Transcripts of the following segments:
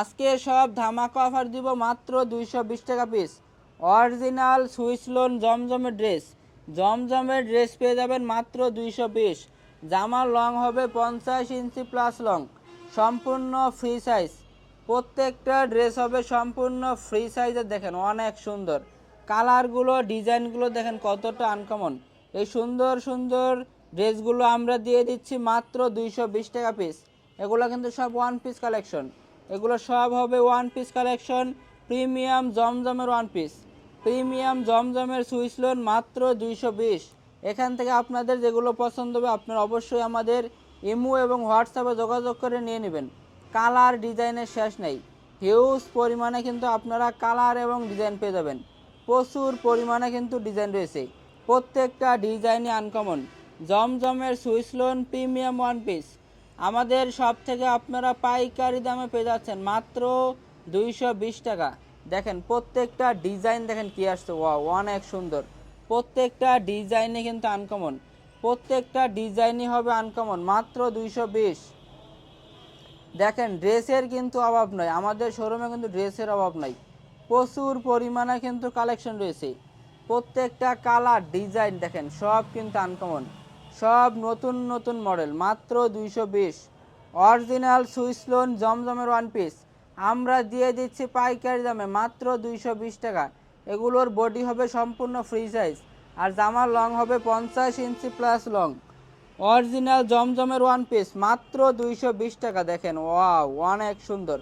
আজকে সব ধামাকা অফার দিব মাত্র দুইশো বিশ টাকা পিস। অরিজিনাল সুইস লোন জমজমের ড্রেস। জমজমের ড্রেস পেয়ে যাবেন মাত্র দুইশো বিশ। জামার লং হবে পঞ্চাশ ইঞ্চি প্লাস লং। সম্পূর্ণ ফ্রি সাইজ প্রত্যেকটা ড্রেস হবে সম্পূর্ণ ফ্রি সাইজের দেখেন, অনেক সুন্দর। কালারগুলো, ডিজাইনগুলো দেখেন কতটা আনকমন এই সুন্দর সুন্দর ড্রেসগুলো আমরা দিয়ে দিচ্ছি মাত্র দুইশো বিশ টাকা পিস। এগুলো কিন্তু সব ওয়ান পিস কালেকশন এগুলো সব হবে ওয়ান পিস কালেকশন প্রিমিয়াম জমজমের ওয়ান পিস প্রিমিয়াম জমজমের সুইচ লোন মাত্র দুইশো বিশ। এখান থেকে আপনাদের যেগুলো পছন্দ হবে, আপনারা অবশ্যই আমাদের ইমো এবং হোয়াটসঅ্যাপে যোগাযোগ করে নিয়ে নেবেন। কালার ডিজাইনের শেষ নেই। হিউজ পরিমাণে কিন্তু আপনারা কালার এবং ডিজাইন পেয়ে যাবেন। প্রচুর পরিমাণে কিন্তু ডিজাইন রয়েছে। প্রত্যেকটা ডিজাইনই আনকমন জমজমের Swiss lawn premium one piece আমাদের সব থেকে আপনারা পাইকারি দামে পেয়ে যাচ্ছেন মাত্র দুইশো বিশ টাকা। দেখেন, প্রত্যেকটা ডিজাইন দেখেন কি আসছে। ওয়া অনেক সুন্দর। প্রত্যেকটা ডিজাইনে কিন্তু আনকমন প্রত্যেকটা ডিজাইনই হবে আনকমন মাত্র দুইশো বিশ। দেখেন, ড্রেসের কিন্তু অভাব নয় আমাদের শোরুমে কিন্তু ড্রেসের অভাব নাই। প্রচুর পরিমাণে কিন্তু কালেকশন রয়েছে। প্রত্যেকটা কালার ডিজাইন দেখেন, সব কিন্তু আনকমন সব নতুন নতুন মডেল, মাত্র দুইশো বিশ। অরিজিনাল সুইস লোন, জমজমের ওয়ান পিস আমরা দিয়ে দিচ্ছি পাইকারি দামে, মাত্র দুইশো বিশ টাকা। এগুলোর বডি হবে সম্পূর্ণ ফ্রি সাইজ আর জামার লং হবে পঞ্চাশ ইঞ্চি প্লাস লং অরিজিনাল জমজমের ওয়ান পিস মাত্র দুইশো বিশ টাকা। দেখেন ওয়াও অনেক সুন্দর।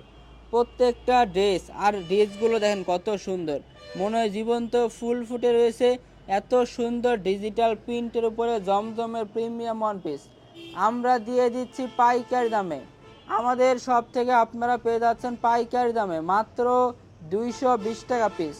প্রত্যেকটা ড্রেস আর ড্রেসগুলো দেখেন কত সুন্দর। মনে হয় জীবন্ত, ফুল ফুটে রয়েছে। এত সুন্দর ডিজিটাল প্রিন্টের উপরে জমজমের প্রিমিয়াম ওয়ান পিস আমরা দিয়ে দিচ্ছি পাইকার দামে। আমাদের সব থেকে আপনারা পেয়ে যাচ্ছেন পাইকার দামে। মাত্র দুইশো বিশ টাকা পিস